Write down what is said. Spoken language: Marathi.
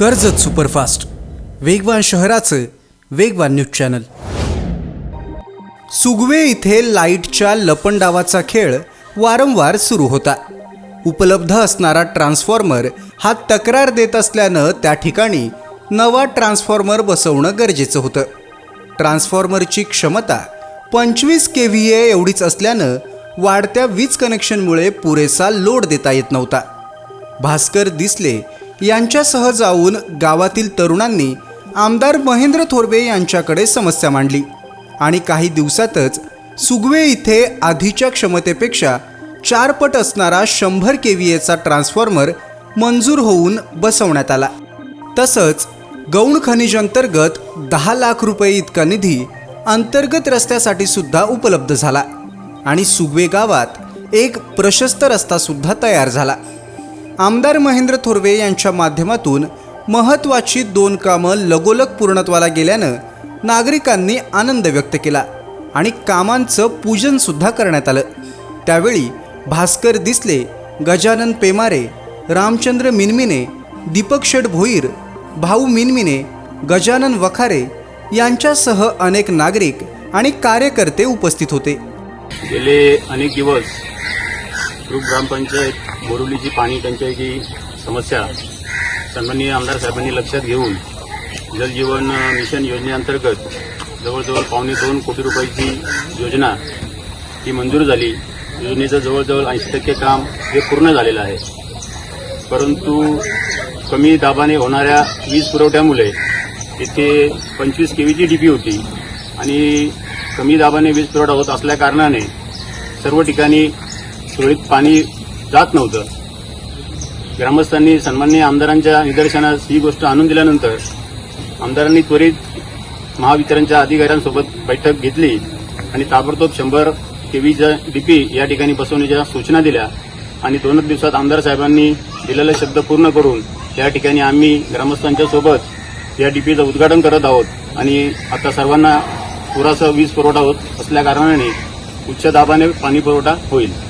कर्जत सुपरफास्ट. वेगवान शहराचं वेगवान न्यूज चॅनल. सुगवे इथे लाईटच्या लपंडावाचा खेळ वारंवार सुरू होता. उपलब्ध असणारा ट्रान्सफॉर्मर हा तक्रार देत असल्यानं त्या ठिकाणी नवा ट्रान्सफॉर्मर बसवणं गरजेचं होतं. ट्रान्सफॉर्मरची क्षमता पंचवीस के व्ही ए एवढीच असल्यानं वाढत्या वीज कनेक्शनमुळे पुरेसा लोड देता येत नव्हता. भास्कर दिसले यांच्यासह जाऊन गावातील तरुणांनी आमदार महेंद्र थोरवे यांच्याकडे समस्या मांडली आणि काही दिवसातच सुगवे इथे आधीच्या क्षमतेपेक्षा चार पट असणारा शंभर के व्ही एचा ट्रान्सफॉर्मर मंजूर होऊन बसवण्यात आला. तसंच गौण खनिज अंतर्गत दहा लाख रुपये इतका निधी अंतर्गत रस्त्यासाठी सुद्धा उपलब्ध झाला आणि सुगवे गावात एक प्रशस्त रस्ता सुद्धा तयार झाला. आमदार महेंद्र थोरवे यांच्या माध्यमातून महत्त्वाची दोन कामं लगोलग पूर्णत्वाला गेल्यानं नागरिकांनी आनंद व्यक्त केला आणि कामांचं पूजनसुद्धा करण्यात आलं. त्यावेळी भास्कर दिसले गजानन पेमारे रामचंद्र मिनमिने दीपक शेठ भोईर भाऊ मिनमिने गजानन वखारे यांच्यासह अनेक नागरिक आणि कार्यकर्ते उपस्थित होते. गेले अनेक दिवस ग्रुप ग्रामपंचायत बोरिवलीची पाणी टंचाईची समस्या. सन्माननीय आमदार साहेबांनी लक्षात घेऊन जलजीवन मिशन योजनेअंतर्गत जवळजवळ पावणे दोन कोटी रुपयाची योजना ही मंजूर झाली. योजनेचं जवळजवळ ऐंशी टक्के काम हे पूर्ण झालेलं आहे. परंतु कमी दाबाने होणाऱ्या वीज पुरवठ्यामुळे इथे पंचवीस केवीची डीपी होती आणि कमी दाबाने वीज पुरवठा होत असल्या कारणाने सर्व ठिकाणी सुरळीत पाणी जात नव्हतं. ग्रामस्थांनी सन्माननीय आमदारांच्या निदर्शनास ही गोष्ट आणून दिल्यानंतर आमदारांनी त्वरित महावितरणच्या अधिकाऱ्यांसोबत बैठक घेतली आणि ताबडतोब शंभर केव्हीच्या डीपी या ठिकाणी बसवण्याच्या सूचना दिल्या आणि दोनच दिवसात आमदार साहेबांनी दिलेला शब्द पूर्ण करून या ठिकाणी आम्ही ग्रामस्थांच्या सोबत या डीपीचं उद्घाटन करत आहोत. आणि आता सर्वांना पुरासा वीज पुरवठा होत असल्या कारणाने उच्च दाबाने पाणी पुरवठा होईल.